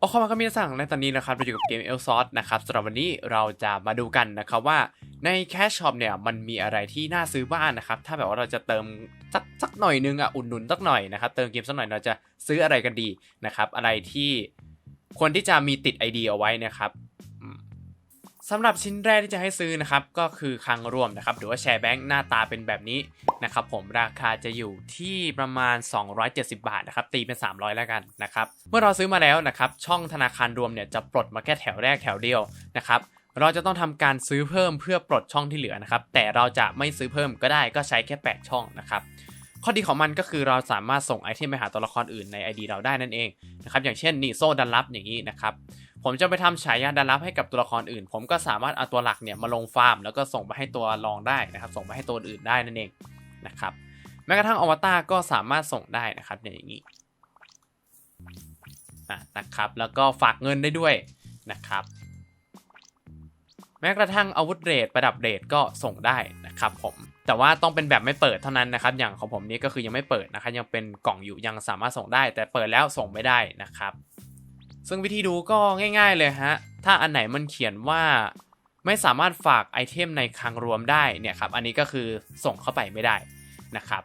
โอเคมาก็มีสั่งในตอนนี้นะครับเราอยู่กับเกมเอลซอสนะครับสำหรับวันนี้เราจะมาดูกันนะครับว่าในแคชช็อปเนี่ยมันมีอะไรที่น่าซื้อบ้างนะครับ ถ้าแบบว่าเราจะเติมสักสักหน่อยนึงอะอุดหนุนสักหน่อยนะครับ เติมเกมสักหน่อยเราจะซื้ออะไรกันดีนะครับ อะไรที่ควรที่จะมีติดไอเดียเอาไว้นะครับ สำหรับชิ้นแรกที่จะให้ซื้อนะครับก็คือคลังรวมนะครับหรือว่าแชร์แบงค์หน้าตาเป็นแบบนี้นะครับผมราคาจะอยู่ที่ประมาณ 270 บาทนะครับตีเป็น 300 แล้วกันนะครับเมื่อเราซื้อมาแล้วนะครับช่องธนาคารรวมเนี่ยจะปลดมาแค่แถวแรกแถวเดียวนะครับเราจะต้องทำการซื้อเพิ่มเพื่อปลดช่องที่เหลือนะครับแต่เราจะไม่ซื้อเพิ่มก็ได้ก็ใช้แค่ 8 ช่องนะครับข้อดีของมันก็คือเราสามารถส่งไอเทมไปหาตัวละครอื่นใน ID เราได้นั่นเองนะครับอย่างเช่นนี่โซ่ดันลับอย่างนี้นะครับ ผมจะไปทำฉายาดันลับให้กับตัวละครอื่น ผมก็สามารถเอาตัวหลักเนี่ยมาลงฟาร์ม แล้วก็ส่งไปให้ตัวรองได้นะครับ ส่งไปให้ตัวอื่นได้นั่นเองนะครับแม้กระทั่งอวตารก็สามารถส่งได้นะครับเนี่ยอย่างนี้ะนะครับแล้วก็ฝากเงินได้ด้วยนะครับ แม้กระทั่งอาวุธเรทประดับเรทก็ส่งได้นะครับผมแต่ว่าต้องเป็นแบบไม่เปิดเท่านั้นนะครับ อย่างของผมนี้ก็คือยังไม่เปิดนะครับยังเป็นกล่องอยู่ยังสามารถส่งได้ แต่เปิดแล้วส่งไม่ได้นะครับ ซึ่งวิธีดูก็ง่าย ๆเลยฮะ ถ้าอันไหนมันเขียนว่าไม่สามารถฝากไอเทมในคลังรวมได้เนี่ยครับ อันนี้ก็คือส่งเข้าไปไม่ได้นะครับ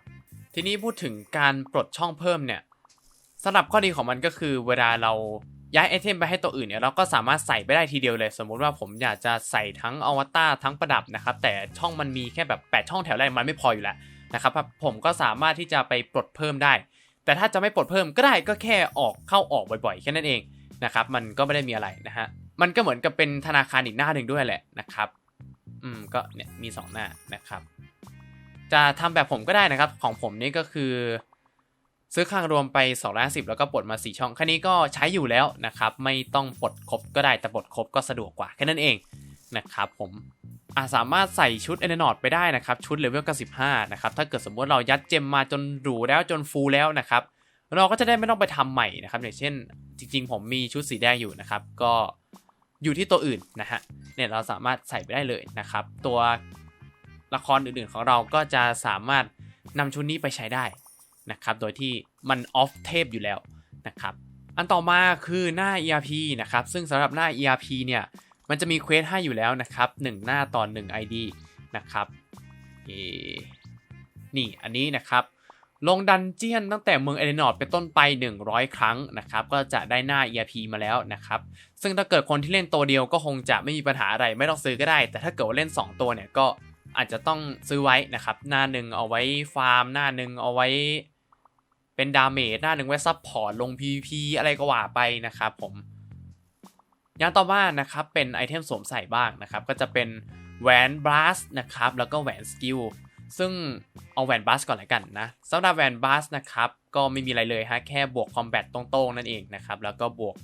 ทีนี้พูดถึงการปลดช่องเพิ่มเนี่ยสำหรับข้อดีของมันก็คือเวลาเราย้ายไอเทมไปให้ตัวอื่นเนี่ยเราก็สามารถใส่ไปได้ทีเดียวเลย สมมุติว่าผมอยากจะใส่ทั้งอวตารทั้งประดับนะครับ แต่ช่องมันมีแค่แบบ 8 ช่องแถวแรกมันไม่พออยู่แล้วนะครับผมก็สามารถที่จะไปปลดเพิ่มได้ แต่ถ้าจะไม่ปลดเพิ่มก็ได้ก็แค่ออกเข้าออกบ่อยๆ แค่นั้นเอง นะครับมันก็ไม่ได้มีอะไรนะฮะมันก็เหมือนกับเป็นธนาคารอีกหน้าหนึ่งด้วยแหละนะครับอืมก็เนี่ยมี 2 หน้านะครับ จะทำแบบผมก็ได้นะครับ ของผมนี่ก็คือ ซื้อคลังรวมไป250แล้วก็ปลดมา 4 ช่องแค่นี้ก็ใช้อยู่แล้วนะครับ ไม่ต้องปลดครบก็ได้แต่ปลดครบก็สะดวกกว่าแค่นั้นเองนะครับผมอาสามารถใส่ชุดเอเนนอดไปได้นะครับ ชุดเลเวล95 นะครับ ถ้าเกิดสมมติเรายัดเจมมาจนหรูแล้วจนฟูลแล้วนะครับ เราก็จะได้ไม่ต้องไปทำใหม่นะครับอย่างเช่น จริง ๆ ผมมีชุดสีแดงอยู่นะครับ ก็อยู่ที่ตัวอื่นนะฮะเนี่ยเราสามารถใส่ไปได้เลยนะครับ ตัวละครอื่นๆของเราก็จะสามารถนำชุดนี้ไปใช้ได้นะครับ โดยที่มันออฟเทปอยู่แล้วนะครับ อันต่อมาคือหน้า ERP นะครับ ซึ่งสำหรับหน้า ERP เนี่ยมันจะมีเควสให้อยู่แล้วนะครับ 1 หน้าต่อ1 ID นะครับนี่อันนี้นะครับ ลงดันเจียนตั้งแต่เมืองเอเดนอร์เป็นต้นไป 100 ครั้งนะครับ ก็จะได้หน้า ERP มาแล้วนะครับ ซึ่งถ้าเกิดคนที่เล่นตัวเดียวก็คงจะไม่มีปัญหาอะไรไม่ต้องซื้อก็ได้ แต่ถ้าเกิดว่าเล่น 2 ตัวเนี่ยก็อาจจะต้องซื้อไว้นะครับ หน้าหนึ่งเอาไว้ฟาร์ม หน้าหนึ่งเอาไว้เป็นดาเมจหน้าหนึ่งไว้ซับพอร์ตลง PVP อะไรก็ว่าไปนะครับผมอย่างต่อมานะครับเป็นไอเทมสวมใส่บ้างนะครับ ก็จะเป็นแหวนบลัสนะครับแล้วก็แหวนสกิล ซึ่งเอาแวนบัสก่อนละกันนะสำหรับแวนบัสนะครับ ก็ไม่มีอะไรเลยฮะ แค่บวกคอมแบทตรงๆ นั่นเองนะครับ แล้วก็บวก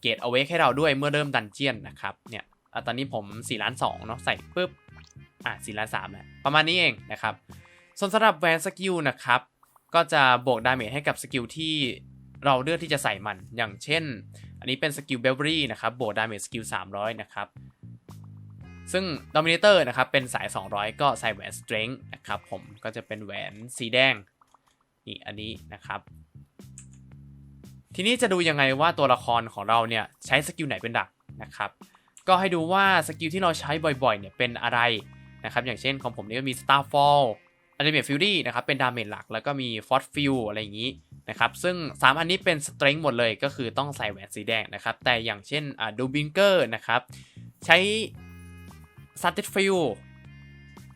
เกตเอาไว้ให้เราด้วยเมื่อเริ่มดันเจียนนะครับ เนี่ยตอนนี้ผม4ล้าน2เนาะใส่ปุ๊บ อะ4ล้าน3แหละประมาณนี้เองนะครับ ส่วนสำหรับแวนสกิลนะครับ ก็จะบวกดาเมจให้กับสกิลที่เราเลือกที่จะใส่มัน อย่างเช่น อันนี้เป็นสกิลเบลเบอรี่นะครับ บวกดาเมจสกิล300 นะครับ ซึ่ง Dominator นะครับ เป็นสาย 200 ก็ใส่แหวน Strength นะครับผมก็จะเป็นแหวนสีแดง นี่อันนี้นะครับ ทีนี้จะดูยังไงว่าตัวละครของเราเนี่ย ใช้สกิลไหนเป็นหลักนะครับ ก็ให้ดูว่าสกิลที่เราใช้บ่อยๆ เนี่ย เป็นอะไรนะครับ อย่างเช่นของผมนี่ก็มี Starfall Ultimate Fury นะครับ เป็นดาเมจหลัก แล้วก็มี Force Field อะไรอย่างนี้นะครับ ซึ่ง 3 อันนี้เป็น Strength หมดเลย ก็คือต้องใส่แหวนสีแดงนะครับ แต่อย่างเช่นอ่าดูบิงเกอร์นะครับ ใช้ s a t i s f i e l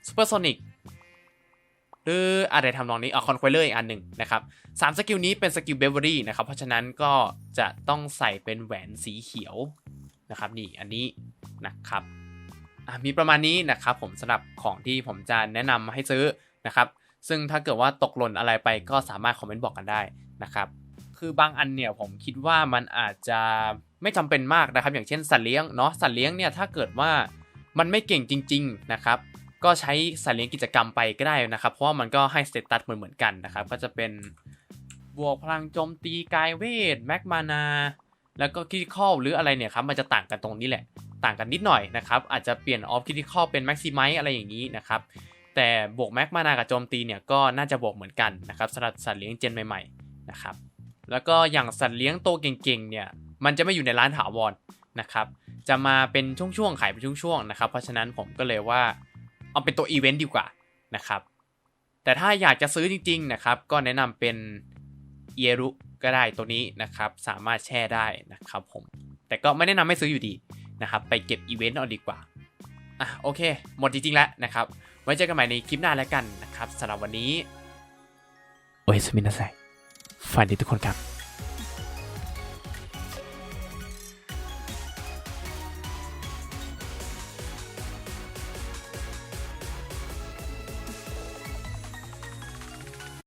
Supersonic หรืออะไรทำนองนี้อะคอนควเลอร์อีกอันหนึ่งนะครับสามสกิลนี้เป็นสกิลเบเวอรี่นะครับ เพราะฉะนั้นก็จะต้องใส่เป็นแหวนสีเขียวนะครับนี่อันนี้นะครับมีประมาณนี้นะครับผมสำหรับของที่ผมจะแนะนำให้ซื้อนะครับ ซึ่งถ้าเกิดว่าตกหล่นอะไรไปก็สามารถคอมเมนต์บอกกันได้นะครับ คือบางอันเนี่ยผมคิดว่ามันอาจจะไม่จำเป็นมากนะครับ อย่างเช่นสัตว์เลี้ยงเนาะสัตว์เลี้ยงเนี่ยถ้าเกิดว่า มันไม่เก่งจริง ๆ นะครับ ก็ใช้สัตว์เลี้ยงกิจกรรมไปก็ได้นะครับ เพราะว่ามันก็ให้สเตตัสเหมือนเหมือนกันนะครับ ก็จะเป็นบวกพลังโจมตีกายเวทแม็กมานาแล้วก็คิทิคอลหรืออะไรเนี่ยครับมันจะต่างกันตรงนี้แหละ ต่างกันนิดหน่อยนะครับ อาจจะเปลี่ยนออฟคิทิคอลเป็นแม็กซิมัยอะไรอย่างนี้นะครับ แต่บวกแม็กมานากับโจมตีเนี่ยก็น่าจะบวกเหมือนกันนะครับสำหรับสัตว์เลี้ยงเจนใหม่ๆนะครับแล้วก็อย่างสัตว์เลี้ยงโตเก่งๆเนี่ยมันจะไม่อยู่ในร้านถาวรนะครับ จะมาเป็นช่วงๆขายเป็นช่วงๆนะครับ เพราะฉะนั้นผมก็เลยว่าเอาเป็นตัวอีเวนต์ดีกว่านะครับ แต่ถ้าอยากจะซื้อจริงๆนะครับ ก็แนะนำเป็นเยรุก็ได้ตัวนี้นะครับ สามารถแช่ได้นะครับผม แต่ก็ไม่แนะนำให้ซื้ออยู่ดีนะครับ ไปเก็บอีเวนต์เอาดีกว่าอะโอเค หมดจริงๆแล้วนะครับ ไว้เจอกันใหม่ในคลิปหน้าแล้วกันนะครับสำหรับวันนี้ โอเอสมินาไซฝันดีทุกคนครับ